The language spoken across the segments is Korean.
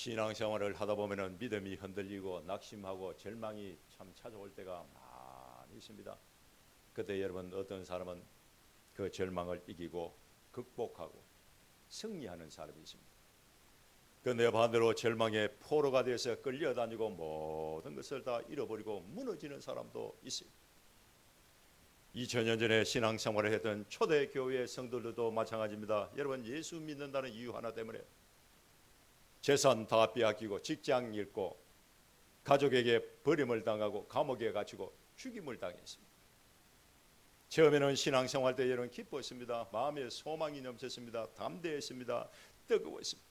신앙생활을 하다 보면은 믿음이 흔들리고 낙심하고 절망이 참 찾아올 때가 많이 있습니다. 그때 여러분 어떤 사람은 그 절망을 이기고 극복하고 승리하는 사람이 있습니다. 그내 반대로 절망의 포로가 돼서 끌려다니고 모든 것을 다 잃어버리고 무너지는 사람도 있어요. 2000년 전에 신앙생활을 했던 초대교회 성도들도 마찬가지입니다. 여러분 예수 믿는다는 이유 하나 때문에 재산 다 빼앗기고 직장 잃고 가족에게 버림을 당하고 감옥에 갇히고 죽임을 당했습니다. 처음에는 신앙생활 때 여러분 기뻤습니다. 마음에 소망이 넘쳤습니다. 담대했습니다. 뜨거웠습니다.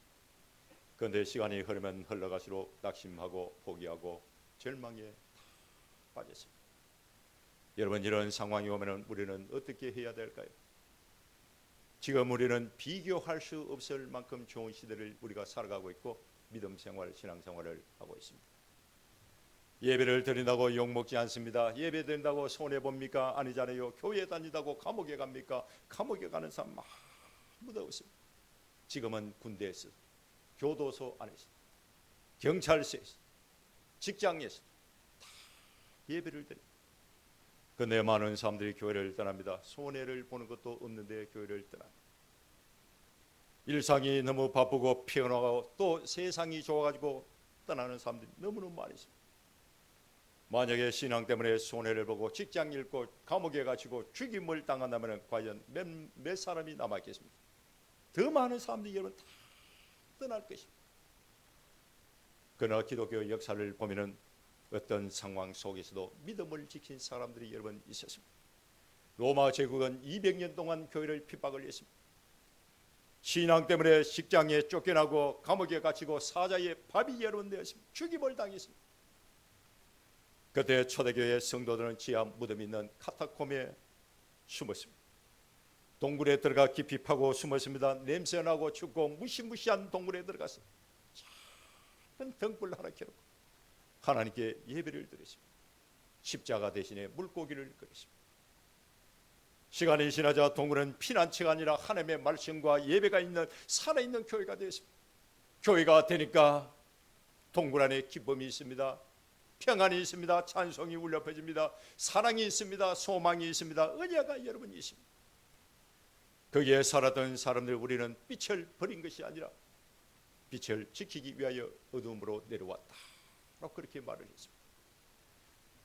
그런데 시간이 흐르면 흘러갈수록 낙심하고 포기하고 절망에 빠졌습니다. 여러분 이런 상황이 오면 우리는 어떻게 해야 될까요? 지금 우리는 비교할 수 없을 만큼 좋은 시대를 우리가 살아가고 있고 믿음 생활, 신앙 생활을 하고 있습니다. 예배를 드린다고 욕 먹지 않습니다. 예배 드린다고 손해 봅니까? 아니잖아요. 교회 다니다고 감옥에 갑니까? 감옥에 가는 사람 아무도 없습니다. 지금은 군대에서, 교도소 안에서, 경찰서에서, 직장에서 다 예배를 드립니다. 근데 많은 사람들이 교회를 떠납니다. 손해를 보는 것도 없는데 교회를 떠납니다. 일상이 너무 바쁘고 피곤하고 또 세상이 좋아가지고 떠나는 사람들이 너무너무 많이 있습니다. 만약에 신앙 때문에 손해를 보고 직장 잃고 감옥에 갇히고 죽임을 당한다면 과연 몇, 몇 사람이 남아있겠습니까? 더 많은 사람들이 여러분 다 떠날 것입니다. 그러나 기독교 역사를 보면은 어떤 상황 속에서도 믿음을 지킨 사람들이 여러분 있었습니다. 로마 제국은 200년 동안 교회를 핍박을 했습니다. 신앙 때문에 직장에 쫓겨나고 감옥에 갇히고 사자의 밥이 여러분 되었습니다. 죽임을 당했습니다. 그때 초대교회 성도들은 지하 무덤 있는 카타콤에 숨었습니다. 동굴에 들어가 깊이 파고 숨었습니다. 냄새나고 춥고 무시무시한 동굴에 들어갔습니다. 작은 등불 하나 켜놓고 하나님께 예배를 드렸습니다. 십자가 대신에 물고기를 끓였습니다. 시간이 지나자 동굴은 피난처가 아니라 하나님의 말씀과 예배가 있는 살아있는 교회가 되었습니다. 교회가 되니까 동굴 안에 기쁨이 있습니다. 평안이 있습니다. 찬송이 울려 퍼집니다. 사랑이 있습니다. 소망이 있습니다. 은혜가 여러분 있습니다. 거기에 살았던 사람들 우리는 빛을 버린 것이 아니라 빛을 지키기 위하여 어둠으로 내려왔다. 그렇게 말을 했습니다.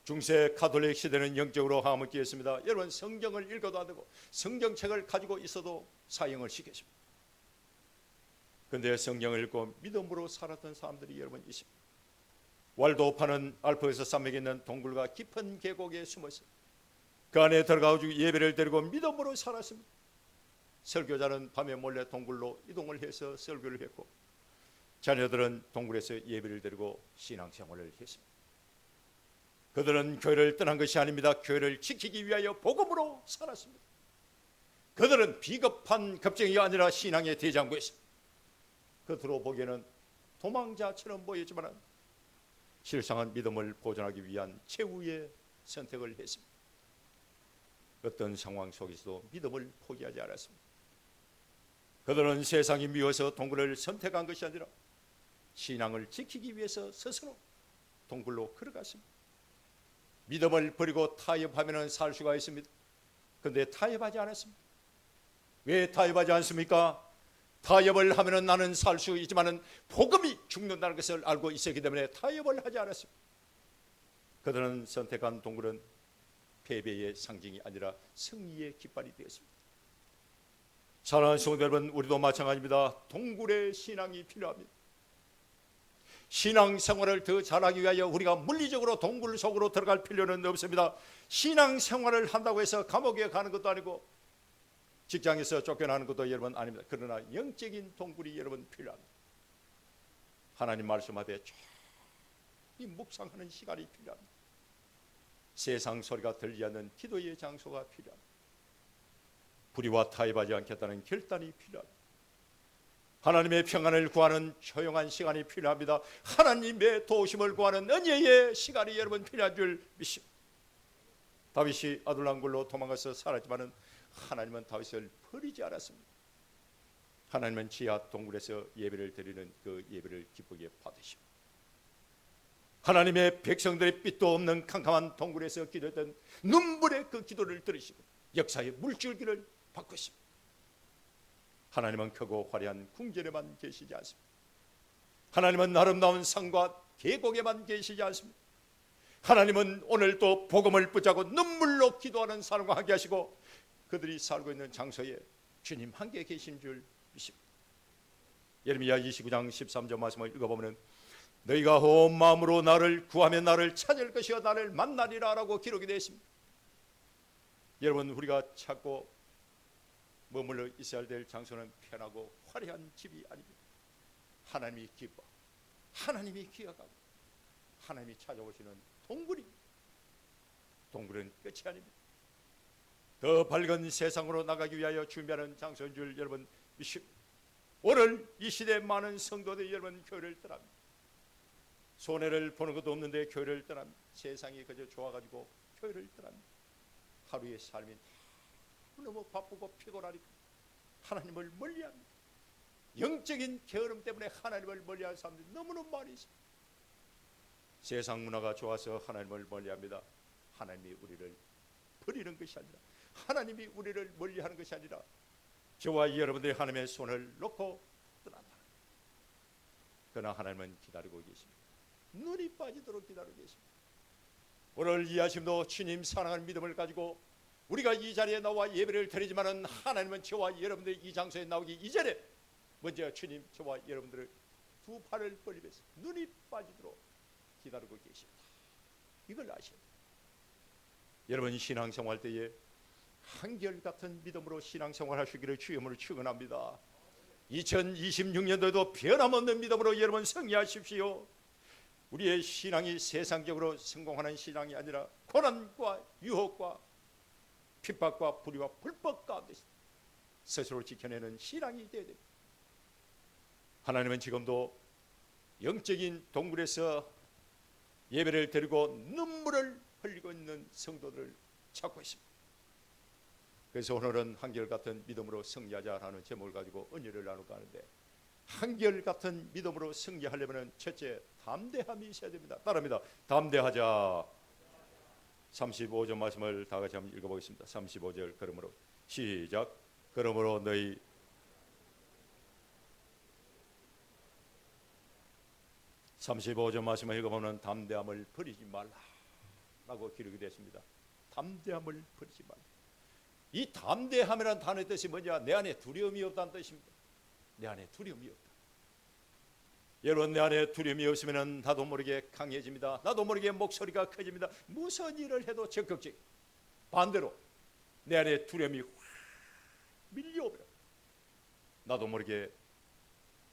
중세 카톨릭 시대는 영적으로 하문기했습니다. 여러분 성경을 읽어도 안 되고 성경책을 가지고 있어도 사형을 시켰습니다. 그런데 성경을 읽고 믿음으로 살았던 사람들이 여러분 있습니다. 왈도파는 알프에서 산맥에 있는 동굴과 깊은 계곡에 숨어서 그 안에 들어가가지고 예배를 드리고 믿음으로 살았습니다. 설교자는 밤에 몰래 동굴로 이동을 해서 설교를 했고 자녀들은 동굴에서 예배를 드리고 신앙생활을 했습니다. 그들은 교회를 떠난 것이 아닙니다. 교회를 지키기 위하여 복음으로 살았습니다. 그들은 비겁한 겁쟁이가 아니라 신앙의 대장부였습니다. 겉으로 보기에는 도망자처럼 보였지만 실상은 믿음을 보존하기 위한 최후의 선택을 했습니다. 어떤 상황 속에서도 믿음을 포기하지 않았습니다. 그들은 세상이 미워서 동굴을 선택한 것이 아니라 신앙을 지키기 위해서 스스로 동굴로 걸어갔습니다. 믿음을 버리고 타협하면 살 수가 있습니다. 그런데 타협하지 않았습니다. 왜 타협하지 않습니까? 타협을 하면 나는 살 수 있지만은 복음이 죽는다는 것을 알고 있었기 때문에 타협을 하지 않았습니다. 그들은 선택한 동굴은 패배의 상징이 아니라 승리의 깃발이 되었습니다. 사랑하는 성도 여러분, 우리도 마찬가지입니다. 동굴의 신앙이 필요합니다. 신앙 생활을 더 잘하기 위하여 우리가 물리적으로 동굴 속으로 들어갈 필요는 없습니다. 신앙 생활을 한다고 해서 감옥에 가는 것도 아니고 직장에서 쫓겨나는 것도 여러분 아닙니다. 그러나 영적인 동굴이 여러분 필요합니다. 하나님 말씀하되 이 묵상하는 시간이 필요합니다. 세상 소리가 들리지 않는 기도의 장소가 필요합니다. 불의와 타협하지 않겠다는 결단이 필요합니다. 하나님의 평안을 구하는 조용한 시간이 필요합니다. 하나님의 도우심을 구하는 은혜의 시간이 여러분 필요한 줄 믿습니다. 다윗이 아둘람굴로 도망가서 살았지만은 하나님은 다윗을 버리지 않았습니다. 하나님은 지하 동굴에서 예배를 드리는 그 예배를 기쁘게 계십니다. 하나님의 백성들의 빛도 없는 캄캄한 동굴에서 기도했던 눈물의 그 기도를 들으시고 역사의 물줄기를 바꾸십니다. 하나님은 크고 화려한 궁전에만 계시지 않습니다. 하나님은 아름다운 산과 계곡에만 계시지 않습니다. 하나님은 오늘도 복음을 붙잡고 눈물로 기도하는 사람과 함께 하시고 그들이 살고 있는 장소에 주님 함께 계신 줄 믿습니다. 예레미야 29장 13절 말씀을 읽어보면 너희가 온 마음으로 나를 구하면 나를 찾을 것이요 나를 만나리라라고 기록이 되어 있습니다. 여러분 우리가 찾고 머물러 있어야 될 장소는 편하고 화려한 집이 아닙니다. 하나님이 기뻐, 하나님이 기억하고 하나님이 찾아오시는 동굴이 동굴은 끝이 아닙니다. 더 밝은 세상으로 나가기 위하여 준비하는 장소인 줄 여러분. 오늘 이 시대 많은 성도들 여러분 교회를 떠납니다. 손해를 보는 것도 없는데 교회를 떠납니다. 세상이 그저 좋아가지고 교회를 떠납니다. 하루의 삶이 너무 바쁘고 피곤하니까 하나님을 멀리합니다. 영적인 게으름 때문에 하나님을 멀리하는 사람들이 너무너무 많이 있습니다. 세상 문화가 좋아서 하나님을 멀리합니다. 하나님이 우리를 버리는 것이 아니라 하나님이 우리를 멀리하는 것이 아니라 저와 여러분들이 하나님의 손을 놓고 떠난다. 그러나 하나님은 기다리고 계십니다. 눈이 빠지도록 기다리고 계십니다. 오늘 이 아침도 주님 사랑하는 믿음을 가지고 우리가 이 자리에 나와 예배를 드리지만은 하나님은 저와 여러분들이 이 장소에 나오기 이전에 먼저 주님 저와 여러분들을 두 팔을 벌리면서 눈이 빠지도록 기다리고 계십니다. 이걸 돼요. 여러분 신앙생활 때에 한결같은 믿음으로 신앙생활 하시기를 주님으로 축원합니다. 2026년도에도 변함없는 믿음으로 여러분 승리하십시오. 우리의 신앙이 세상적으로 성공하는 신앙이 아니라 고난과 유혹과 핍박과 불의와 불법 가운데 스스로 지켜내는 신앙이 되어야 됩니다. 하나님은 지금도 영적인 동굴에서 예배를 드리고 눈물을 흘리고 있는 성도들을 찾고 있습니다. 그래서 오늘은 한결같은 믿음으로 승리하자라는 제목을 가지고 은혜를 나눌까 하는데 한결같은 믿음으로 승리하려면 첫째 담대함이 있어야 됩니다. 따라합니다. 담대하자. 35절 말씀을 다 같이 한번 읽어보겠습니다. 35절 그러므로 시작. 그러므로 너희 (35절) 말씀을 읽어보면 담대함을 버리지 말라라고 기록이 됐습니다. 담대함을 버리지 말라. 이 담대함이라는 단어의 뜻이 뭐냐? 내 안에 두려움이 없다는 뜻입니다. 내 안에 두려움이 없다. 여러분 내 안에 두려움이 없으면 나도 모르게 강해집니다. 나도 모르게 목소리가 커집니다. 무슨 일을 해도 적극적. 반대로 내 안에 두려움이 확 밀려오면 나도 모르게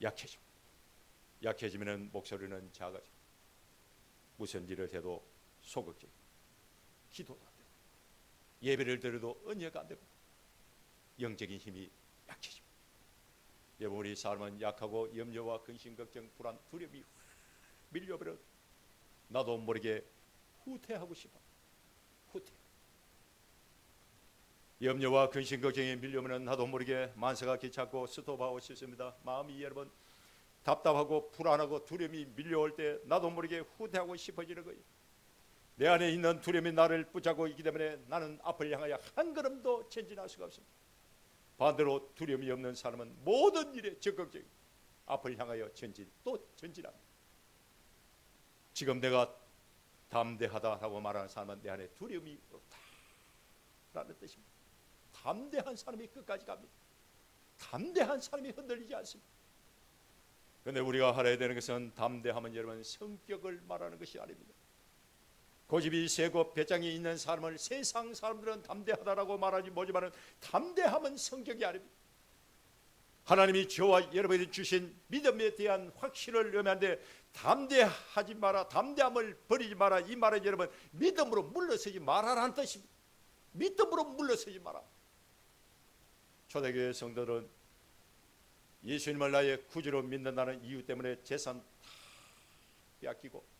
약해져. 약해지면 목소리는 작아져. 무슨 일을 해도 소극적. 기도도 안 되고 예배를 드려도 은혜가 안 되고 영적인 힘이 약해집니다. 여러분 우리 삶은 약하고 염려와 근심 걱정 불안 두려움이 확 밀려버려 나도 모르게 후퇴하고 싶어. 후퇴. 염려와 근심 걱정에 밀려면 나도 모르게 만사가 귀찮고 스톱하고 싶습니다. 마음이 여러분 답답하고 불안하고 두려움이 밀려올 때 나도 모르게 후퇴하고 싶어지는 거예요. 내 안에 있는 두려움이 나를 붙잡고 있기 때문에 나는 앞을 향하여 한 걸음도 전진할 수가 없습니다 반대로 두려움이 없는 사람은 모든 일에 적극적 앞을 향하여 전진 또 전진합니다. 지금 내가 담대하다라고 말하는 사람은 내 안에 두려움이 없다라는 뜻입니다. 담대한 사람이 끝까지 갑니다. 담대한 사람이 흔들리지 않습니다. 그런데 우리가 알아야 되는 것은 담대함은 여러분 성격을 말하는 것이 아닙니다. 고집이 세고 배짱이 있는 사람을 세상 사람들은 담대하다라고 말하지 뭐지만은 담대함은 성격이 아닙니다. 하나님이 저와 여러분이 주신 믿음에 대한 확신을 의미하는데 담대하지 마라, 담대함을 버리지 마라. 이 말은 여러분 믿음으로 물러서지 마라라는 뜻입니다. 믿음으로 물러서지 마라. 초대교회 성도들은 예수님을 나의 구주로 믿는다는 이유 때문에 재산 다 빼앗기고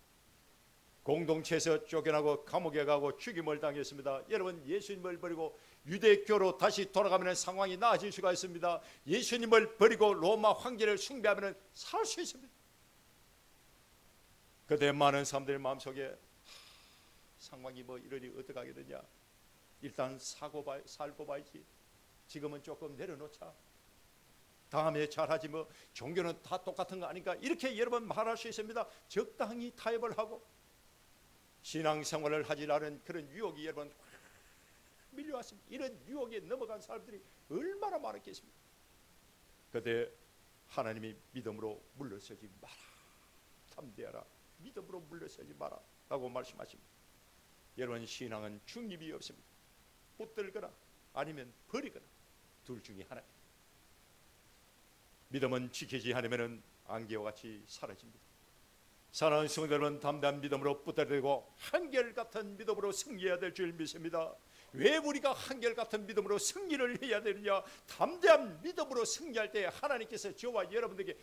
공동체에서 쫓겨나고 감옥에 가고 죽임을 당했습니다. 여러분 예수님을 버리고 유대교로 다시 돌아가면 상황이 나아질 수가 있습니다. 예수님을 버리고 로마 황제를 숭배하면 살 수 있습니다. 그때 많은 사람들의 마음속에 하, 상황이 뭐 이러니 어떡하겠느냐 일단 사고 봐 살고 봐야지 지금은 조금 내려놓자 다음에 잘하지 뭐 종교는 다 똑같은 거 아닌가 이렇게 여러분 말할 수 있습니다 적당히 타협을 하고 신앙생활을 하지 않은 그런 유혹이 여러분 확 밀려왔습니다. 이런 유혹에 넘어간 사람들이 얼마나 많았겠습니까? 그때 하나님이 믿음으로 물러서지 마라. 담대하라. 믿음으로 물러서지 마라. 라고 말씀하십니다. 여러분 신앙은 중립이 없습니다. 붙들거나 아니면 버리거나 둘 중에 하나 믿음은 지키지 않으면 안개와 같이 사라집니다 사랑하는 성도 여러분 담대한 믿음으로 붙들고 한결같은 믿음으로 승리해야 될 줄 믿습니다. 왜 우리가 한결같은 믿음으로 승리를 해야 되느냐? 담대한 믿음으로 승리할 때 하나님께서 저와 여러분들에게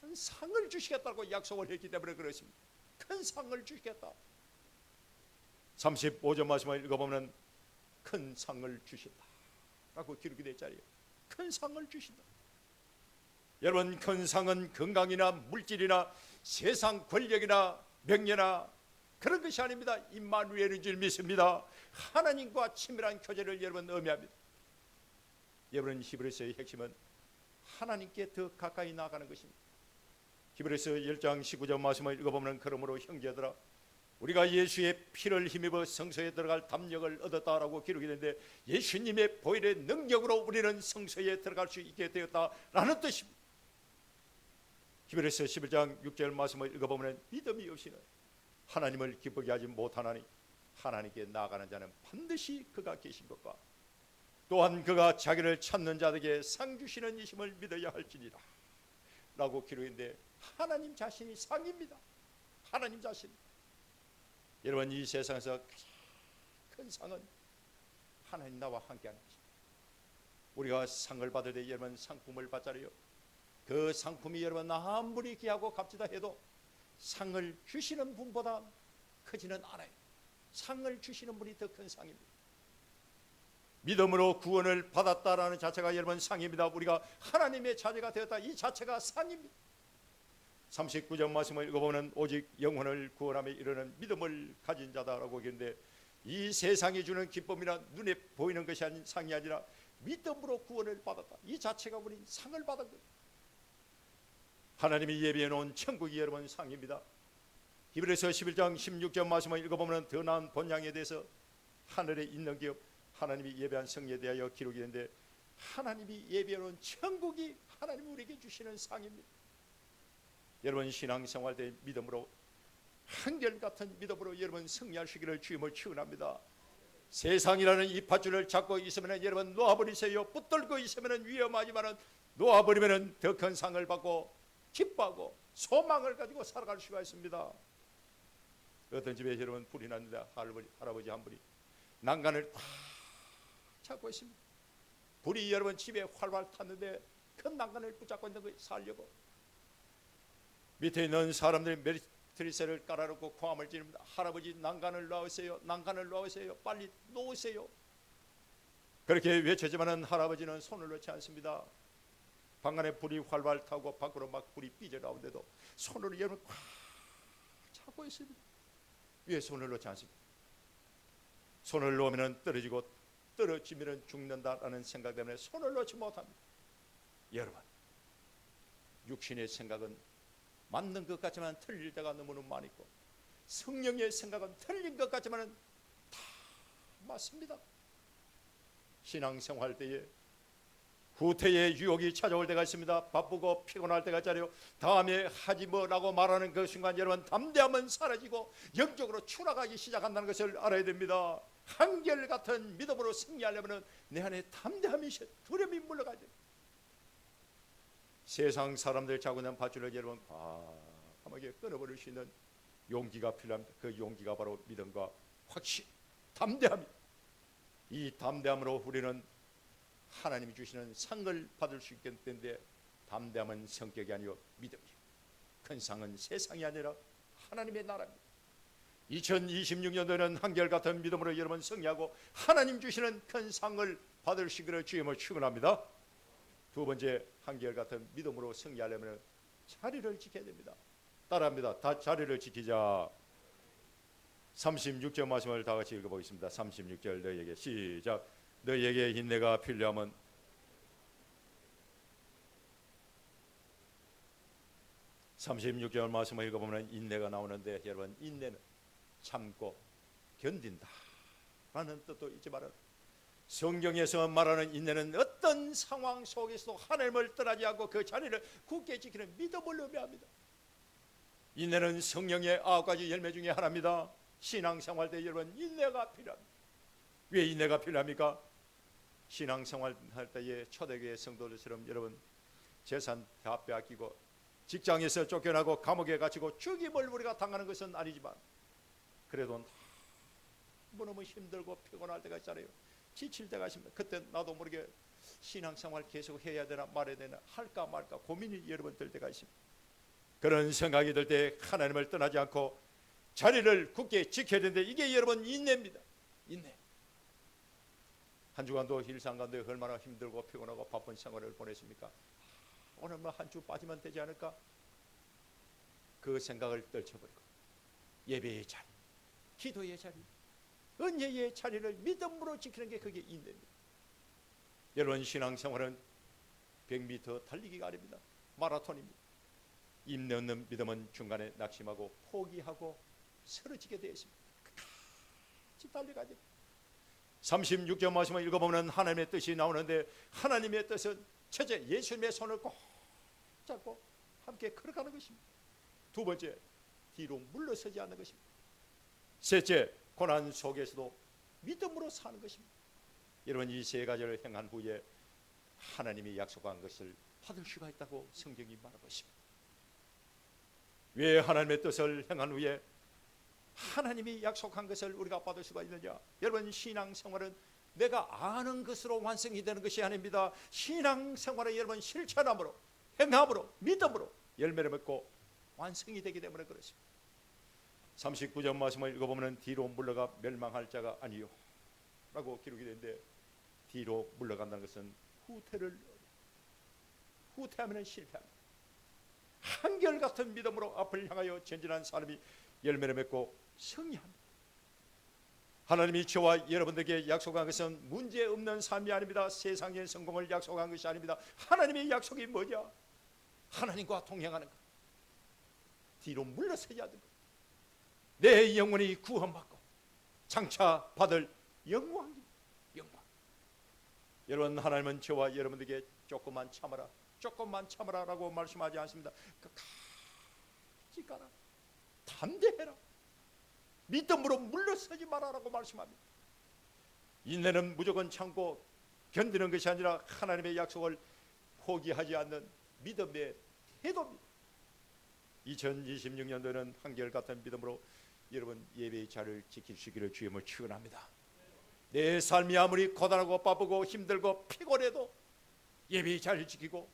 큰 상을 주시겠다고 약속을 했기 때문에 그렇습니다. 큰 상을 주시겠다. 35절 말씀을 읽어보면 큰 상을 주신다 라고 기록이 돼 있잖아요 큰 상을 주신다. 여러분 큰 상은 건강이나 물질이나 세상 권력이나 명예나 그런 것이 아닙니다. 임마누엘인 줄 믿습니다. 하나님과 친밀한 교제를 여러분 의미합니다. 여러분 히브리서의 핵심은 하나님께 더 가까이 나가는 것입니다. 히브리서 1장 19절 말씀을 읽어보면 그러므로 형제들아 우리가 예수의 피를 힘입어 성소에 들어갈 담력을 얻었다라고 기록이 되는데 예수님의 보혈의 능력으로 우리는 성소에 들어갈 수 있게 되었다라는 뜻입니다. 히브리서 11장 6절 말씀을 읽어보면 믿음이 없이는 하나님을 기쁘게 하지 못하나니 하나님께 나아가는 자는 반드시 그가 계신 것과 또한 그가 자기를 찾는 자에게 상 주시는 이심을 믿어야 할지니라 라고 기록인데 하나님 자신이 상입니다. 하나님 자신 여러분 이 세상에서 큰 상은 하나님 나와 함께하는 것입니다. 우리가 상을 받을 때 여러분 상품을 받잖아요. 그 상품이 여러분 아무리 귀하고 값지다 해도 상을 주시는 분보다 크지는 않아요. 상을 주시는 분이 더 큰 상입니다. 믿음으로 구원을 받았다라는 자체가 여러분 상입니다. 우리가 하나님의 자녀가 되었다 이 자체가 상입니다. 39절 말씀을 읽어보면 오직 영혼을 구원함에 이르는 믿음을 가진 자다라고 하는데 이 세상이 주는 기쁨이나 눈에 보이는 것이 아닌 상이 아니라 믿음으로 구원을 받았다. 이 자체가 우리 상을 받은 것. 하나님이 예비해 놓은 천국이 여러분 상입니다. 히브리서 11장 16절 말씀을 읽어보면 더 나은 본향에 대해서 하늘에 있는 기업 하나님이 예배한 성에 대하여 기록이 되는데 하나님이 예비해 놓은 천국이 하나님이 우리에게 주시는 상입니다. 여러분 신앙생활 때 믿음으로 한결같은 믿음으로 여러분 승리하시기를 주임을 축원합니다. 세상이라는 이 밧줄을 잡고 있으면 여러분 놓아버리세요. 붙들고 있으면 위험하지만 놓아버리면 더 큰 상을 받고 기뻐하고 소망을 가지고 살아갈 수가 있습니다. 어떤 집에 여러분 불이 났는데 할아버지, 할아버지 한 분이 난간을 꽉 잡고 있습니다. 불이 여러분 집에 활활 탔는데 큰 난간을 붙잡고 있는 거 살려고 밑에 있는 사람들이 메리트리스를 깔아놓고 고함을 지릅니다. 할아버지 난간을 놓으세요. 난간을 놓으세요. 빨리 놓으세요. 그렇게 외쳤지만은 할아버지는 손을 놓지 않습니다. 방 안에 불이 활활 타고 밖으로 막 불이 삐져나오는데도 손을 여러분 꽉 잡고 있습니다. 왜 손을 놓지 않습니까? 손을 놓으면 떨어지고 떨어지면 죽는다라는 생각 때문에 손을 놓지 못합니다. 여러분, 육신의 생각은 맞는 것 같지만 틀릴 때가 너무너무 많이 있고 성령의 생각은 틀린 것 같지만 다 맞습니다. 신앙생활 때에 후퇴의 유혹이 찾아올 때가 있습니다. 바쁘고 피곤할 때가 있잖아요. 다음에 하지 뭐라고 말하는 그 순간 여러분 담대함은 사라지고 영적으로 추락하기 시작한다는 것을 알아야 됩니다. 한결같은 믿음으로 승리하려면 내 안에 담대함이 두려움이 물러가야 됩니다. 세상 사람들 자고 난 밧줄을 여러분 과감하게 끊어버릴 수 있는 용기가 필요합니다. 그 용기가 바로 믿음과 확신, 담대함이. 이 담대함으로 우리는 하나님이 주시는 상을 받을 수 있게 되는데 담대함은 성격이 아니요 믿음이에요. 큰 상은 세상이 아니라 하나님의 나라입니다. 2026년도에는 한결같은 믿음으로 여러분 승리하고 하나님 주시는 큰 상을 받을 수 있기를 주임을 축원합니다. 두 번째 한결같은 믿음으로 승리하려면 자리를 지켜야 됩니다. 따라합니다. 다 자리를 지키자. 36절 말씀을 다 같이 읽어보겠습니다. 36절 너희에게 시작. 너희에게 인내가 필요하면 (36절) 말씀을 읽어보면 인내가 나오는데 여러분 인내는 참고 견딘다 라는 뜻도 잊지 말아라 성경에서 말하는 인내는 어떤 상황 속에서도 하나님을 떠나지 않고 그 자리를 굳게 지키는 믿음을 의미합니다. 인내는 성령의 아홉 가지 열매 중에 하나입니다. 신앙생활 때 여러분 인내가 필요합니다. 왜 인내가 필요합니까? 신앙생활 할 때에 초대교회 성도들처럼 여러분 재산 다 빼앗기고 직장에서 쫓겨나고 감옥에 갇히고 죽임을 우리가 당하는 것은 아니지만 그래도 너무 힘들고 피곤할 때가 있잖아요. 지칠 때가 있습니다. 그때 나도 모르게 신앙생활 계속 해야 되나 말해야 되나 할까 말까 고민이 여러분 들 때가 있습니다. 그런 생각이 들 때 하나님을 떠나지 않고 자리를 굳게 지켜야 되는데 이게 여러분 인내입니다. 인내. 한 주간도 일상 가운데 얼마나 힘들고 피곤하고 바쁜 생활을 보냈습니까? 오늘 뭐한주 빠지면 되지 않을까? 그 생각을 떨쳐버리고 예배의 자리, 기도의 자리, 은혜의 자리를 믿음으로 지키는 게 그게 인내입니다. 여러분 신앙생활은 100m 달리기가 아닙니다. 마라톤입니다. 인내 없는 믿음은 중간에 낙심하고 포기하고 쓰러지게 되어 있습니다. 끝까지 달려가야 됩니다. 36절 말씀을 읽어보면 하나님의 뜻이 나오는데 하나님의 뜻은 첫째 예수님의 손을 꼭 잡고 함께 걸어가는 것입니다. 두 번째 뒤로 물러서지 않는 것입니다. 셋째 고난 속에서도 믿음으로 사는 것입니다. 여러분 이 세 가지를 행한 후에 하나님이 약속한 것을 받을 수가 있다고 성경이 말하고 있습니다. 왜 하나님의 뜻을 행한 후에 하나님이 약속한 것을 우리가 받을 수가 있느냐? 여러분 신앙생활은 내가 아는 것으로 완성이 되는 것이 아닙니다. 신앙생활은 여러분 실천함으로 행함으로 믿음으로 열매를 맺고 완성이 되기 때문에 그렇습니다. 39절 말씀을 읽어보면 뒤로 물러가 멸망할 자가 아니요 라고 기록이 되는데 뒤로 물러간다는 것은 후퇴를 후퇴하면 실패합니다. 한결같은 믿음으로 앞을 향하여 전진한 사람이 열매를 맺고 승리합니다. 하나님이 저와 여러분들에게 약속한 것은 문제 없는 삶이 아닙니다. 세상의 성공을 약속한 것이 아닙니다. 하나님의 약속이 뭐냐? 하나님과 동행하는 것. 뒤로 않는 것. 내 영혼이 구원받고 장차 받을 영광입니다. 영광. 여러분 하나님은 저와 여러분들에게 조금만 참아라. 조금만 참아라라고 말씀하지 않습니다. 끝까지 가라. 담대해라. 믿음으로 물러서지 말아라고 말씀합니다. 인내는 무조건 참고 견디는 것이 아니라 하나님의 약속을 포기하지 않는 믿음의 태도입니다. 2026년도에는 한결같은 믿음으로 여러분 예배의 수 있기를 주임을 축원합니다. 내 삶이 아무리 고단하고 바쁘고 힘들고 피곤해도 예배의 자를 지키고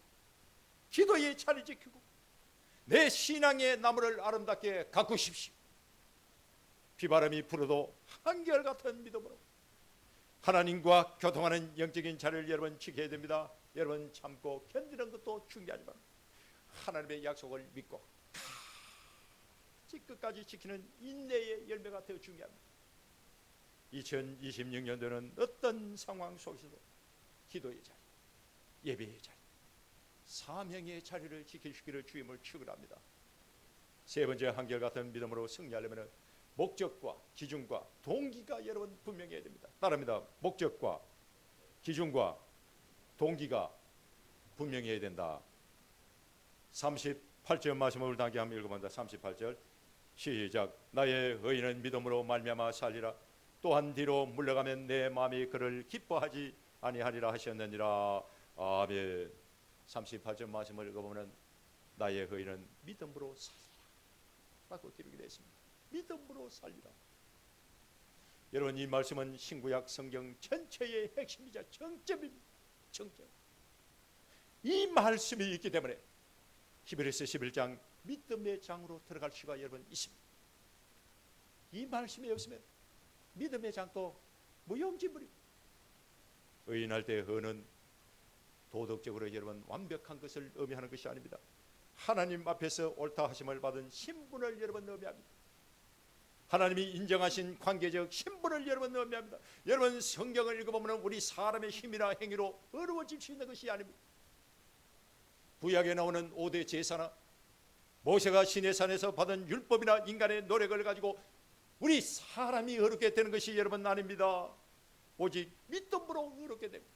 기도의 자를 지키고 내 신앙의 나무를 아름답게 가꾸십시오. 비바람이 불어도 한결같은 믿음으로 하나님과 교통하는 영적인 자를 여러분 지켜야 됩니다. 여러분 참고 견디는 것도 중요하지만 하나님의 약속을 믿고 끝까지 지키는 인내의 열매가 더 중요합니다. 2026년도는 어떤 상황 속에서도 기도의 자리, 예배의 자리, 사명의 자리를 지키시기를 주임을 축원합니다. 세 번째 한결같은 믿음으로 승리하려면 목적과 기준과 동기가 여러분 분명해야 됩니다. 따릅니다. 목적과 기준과 동기가 분명해야 된다. 38절 말씀을 다시 한번 읽어본다. 38절 시작. 나의 의인은 믿음으로 말미암아 살리라. 또한 뒤로 물러가면 내 마음이 그를 기뻐하지 아니하리라 하셨느니라. 아멘. 38절 말씀을 읽어보면 나의 의인은 믿음으로 살리라. 라고 기록이 되어 있습니다. 믿음으로 살리라. 여러분 이 말씀은 신구약 성경 전체의 핵심이자 정점입니다. 정점. 이 말씀이 있기 때문에 히브리서 11장 믿음의 장으로 들어갈 수가 여러분 있습니다. 이 말씀이 없으면 믿음의 장도 무용지물입니다. 의인할 때 의는 도덕적으로 여러분 완벽한 것을 의미하는 것이 아닙니다. 하나님 앞에서 옳다 하심을 받은 신분을 여러분 의미합니다. 하나님이 인정하신 관계적 신분을 여러분 의미합니다. 여러분 성경을 읽어보면 우리 사람의 힘이나 행위로 어려워질 수 있는 것이 아닙니다. 구약에 나오는 5대 제사나 모세가 시내산에서 받은 율법이나 인간의 노력을 가지고 우리 사람이 어렵게 되는 것이 여러분 아닙니다. 오직 믿음으로 어렵게 됩니다.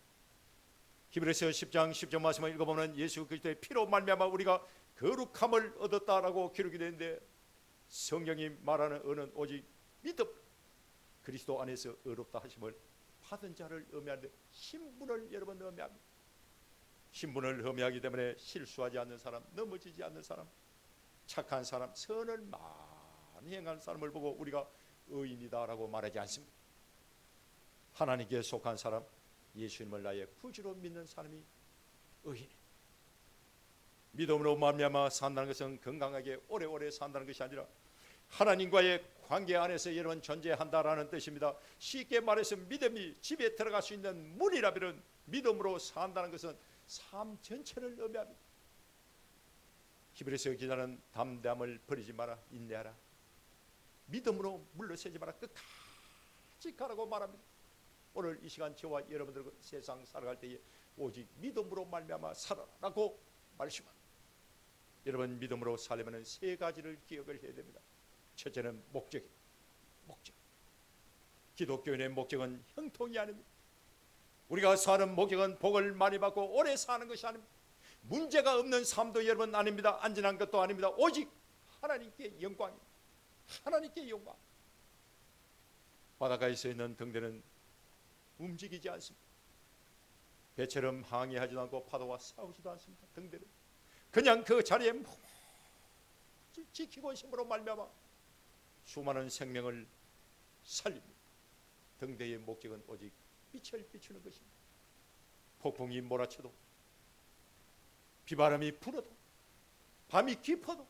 히브리서 10장 10절 말씀을 읽어보면 예수 그리스도의 피로 말미암아 우리가 거룩함을 얻었다라고 기록이 되는데 성경이 말하는 언은 오직 믿음 그리스도 안에서 어렵다 하심을 받은 자를 의미하는데 신분을 여러분 의미합니다. 신분을 의미하기 때문에 실수하지 않는 사람, 넘어지지 않는 사람, 착한 사람, 선을 많이 행하는 사람을 보고 우리가 의인이다라고 말하지 않습니다. 하나님께 속한 사람, 예수님을 나의 구주로 믿는 사람이 의인. 믿음으로 말미암아 산다는 것은 건강하게 오래오래 산다는 것이 아니라 하나님과의 관계 안에서 여러분 존재한다라는 뜻입니다. 쉽게 말해서 믿음이 집에 들어갈 수 있는 문이라면 믿음으로 산다는 것은 삶 전체를 의미합니다. 히브리서 기자는 담담을 버리지 마라 인내하라 믿음으로 물러서지 마라 끝까지 가라고 말합니다. 오늘 이 시간 저와 여러분들 그 세상 살아갈 때에 오직 믿음으로 말미암아 살아라고 말씀합니다. 여러분 믿음으로 살려면 세 가지를 기억을 해야 됩니다. 첫째는 목적, 목적. 기독교인의 목적은 형통이 아닙니다. 우리가 사는 목적은 복을 많이 받고 오래 사는 것이 아닙니다. 문제가 없는 삶도 여러분 아닙니다. 안전한 것도 아닙니다. 오직 하나님께 영광입니다. 하나님께 영광. 바닷가에 서 있는 등대는 움직이지 않습니다. 배처럼 항해하지도 않고 파도와 싸우지도 않습니다. 등대는 그냥 그 자리에 지키고 있음으로 말미암아 수많은 생명을 살립니다. 등대의 목적은 오직 빛을 비추는 것입니다. 폭풍이 몰아쳐도 비바람이 불어도 밤이 깊어도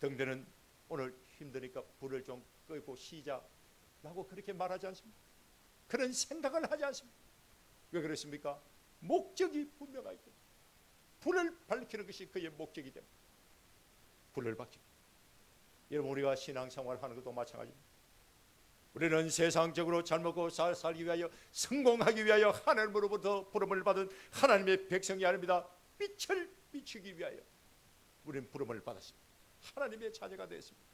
등대는 오늘 힘드니까 불을 좀 끄고 쉬자라고 그렇게 말하지 않습니다. 그런 생각을 하지 않습니다. 왜 그렇습니까? 목적이 분명하기 때문에 불을 밝히는 것이 그의 목적이 됩니다. 불을 밝히 여러분 우리가 신앙생활 하는 것도 마찬가지입니다. 우리는 세상적으로 잘 먹고 잘 살기 위하여 성공하기 위하여 하나님으로부터 부름을 받은 하나님의 백성이 아닙니다. 빛을 비추기 위하여 우리는 부름을 받았습니다. 하나님의 자녀가 되었습니다.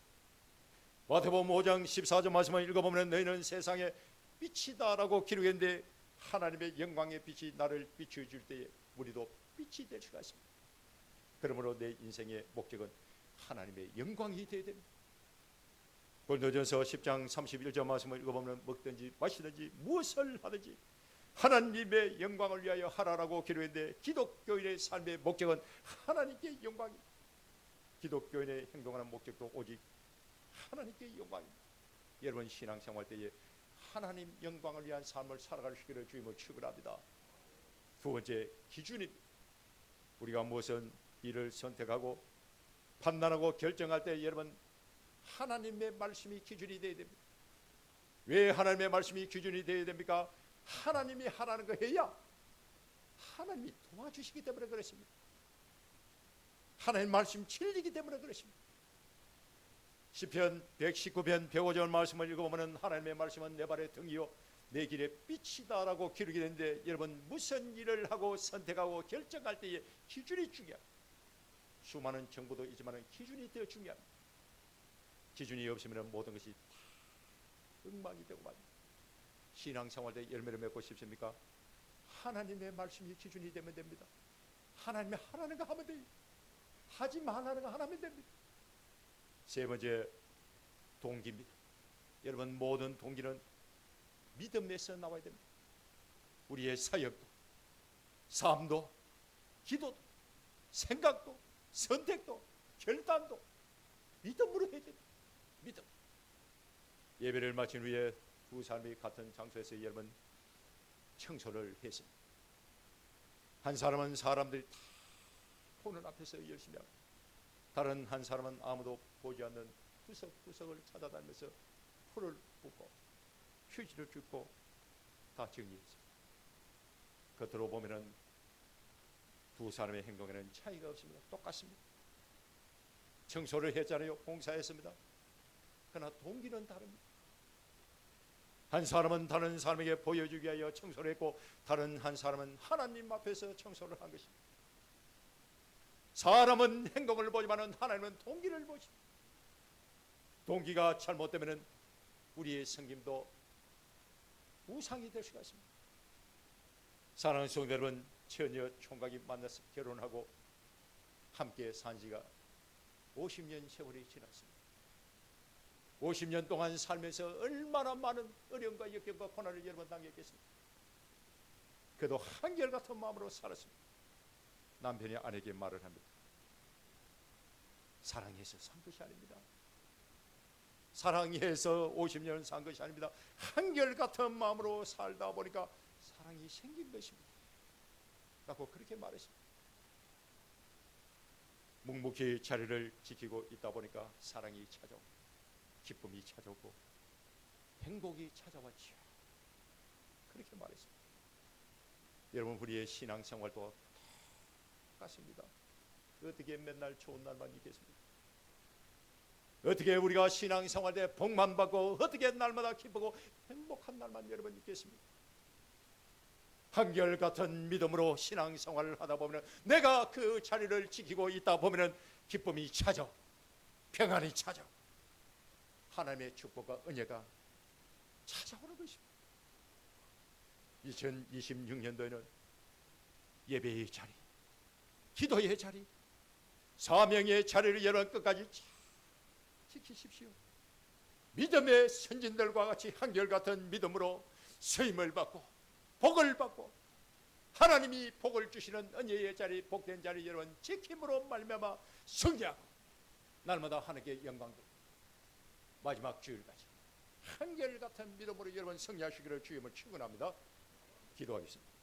마태복음 5장 14절 말씀을 읽어보면 너희는 세상의 빛이다라고 기록했는데 하나님의 영광의 빛이 나를 비추어 줄 때에 우리도 빛이 될 수가 있습니다. 그러므로 내 인생의 목적은 하나님의 영광이 되어야 됩니다. 골도전서 10장 31절 말씀을 읽어보면 먹든지 마시든지 무엇을 하든지 하나님의 영광을 위하여 하라라고 기록했는데 기독교인의 삶의 목적은 하나님께 영광입니다. 기독교인의 행동하는 목적도 오직 하나님께 영광입니다. 여러분 신앙생활 때에 하나님 영광을 위한 삶을 살아가시기를 주임을 축원합니다. 두 번째 기준입니다. 우리가 무슨 일을 선택하고 판단하고 결정할 때 여러분 하나님의 말씀이 기준이 되어야 됩니다. 왜 하나님의 말씀이 기준이 되어야 됩니까? 하나님이 하라는 거 해야 하나님이 도와주시기 때문에 그렇습니다. 하나님 말씀 진리기 때문에 그렇습니다. 시편 119편 105절 말씀을 읽어보면 하나님의 말씀은 내 발의 등이요 내 길의 빛이다라고 기록이 되는데 여러분 무슨 일을 하고 선택하고 결정할 때에 기준이 중요합니다. 수많은 정보도 있지만 기준이 더 중요합니다. 기준이 없으면 모든 것이 다 엉망이 되고 말입니다. 신앙생활 때 열매를 맺고 싶습니까? 하나님의 말씀이 기준이 되면 됩니다. 하나님이 하라는 거 하면 돼요. 하지 말라는 거 하면 됩니다. 세 번째 동기입니다. 여러분 모든 동기는 믿음에서 나와야 됩니다. 우리의 사역도, 삶도, 기도도, 생각도, 선택도, 결단도 믿음으로 해야 됩니다. 믿음. 예배를 마친 후에 두 사람이 같은 장소에서 여러분 청소를 했습니다. 한 사람은 사람들이 다 보는 앞에서 열심히 하고 다른 한 사람은 아무도 보지 않는 구석구석을 찾아다니면서 풀을 붓고 휴지를 줍고 다 정리했습니다. 겉으로 보면은 두 사람의 행동에는 차이가 없습니다. 똑같습니다. 청소를 했잖아요. 봉사했습니다. 그러나 동기는 다릅니다. 한 사람은 다른 사람에게 보여주기 위하여 청소를 했고 다른 한 사람은 하나님 앞에서 청소를 한 것입니다. 사람은 행동을 보지만 하나님은 동기를 보십니다. 동기가 잘못되면 우리의 성김도 우상이 될 수가 있습니다. 사랑하는 성도 여러분, 처녀 총각이 만나서 결혼하고 함께 산 지가 50년 세월이 지났습니다. 50년 동안 살면서 얼마나 많은 어려움과 역경과 고난을 여러 번 당했겠습니까? 그래도 한결같은 마음으로 살았습니다. 남편이 아내에게 말을 합니다. 사랑해서 산 것이 아닙니다. 사랑해서 50년 산 것이 아닙니다. 한결같은 마음으로 살다 보니까 사랑이 생긴 것입니다. 라고 그렇게 말했습니다. 묵묵히 자리를 지키고 있다 보니까 사랑이 찾아오고 기쁨이 찾아오고 행복이 찾아왔지요. 그렇게 말했습니다. 여러분 우리의 신앙생활도 똑같습니다. 어떻게 맨날 좋은 날만 있겠습니까? 어떻게 우리가 신앙생활에 복만 받고 어떻게 날마다 기쁘고 행복한 날만 여러분 있겠습니까? 한결 같은 믿음으로 신앙생활을 하다 보면 내가 그 자리를 지키고 있다 보면 기쁨이 찾아 평안이 찾아 하나님의 축복과 은혜가 찾아오는 것입니다. 2026년도에는 예배의 자리, 기도의 자리, 사명의 자리를 여러 끝까지 잘 지키십시오. 믿음의 선진들과 같이 한결같은 믿음으로 서임을 받고 복을 받고 하나님이 복을 주시는 은혜의 자리, 복된 자리 여러분 지킴으로 말미암아 승리하고 날마다 하나님께 영광 돌 마지막 주일까지 한결같은 믿음으로 여러분 승리하시기를 주임을 축원합니다. 기도하겠습니다.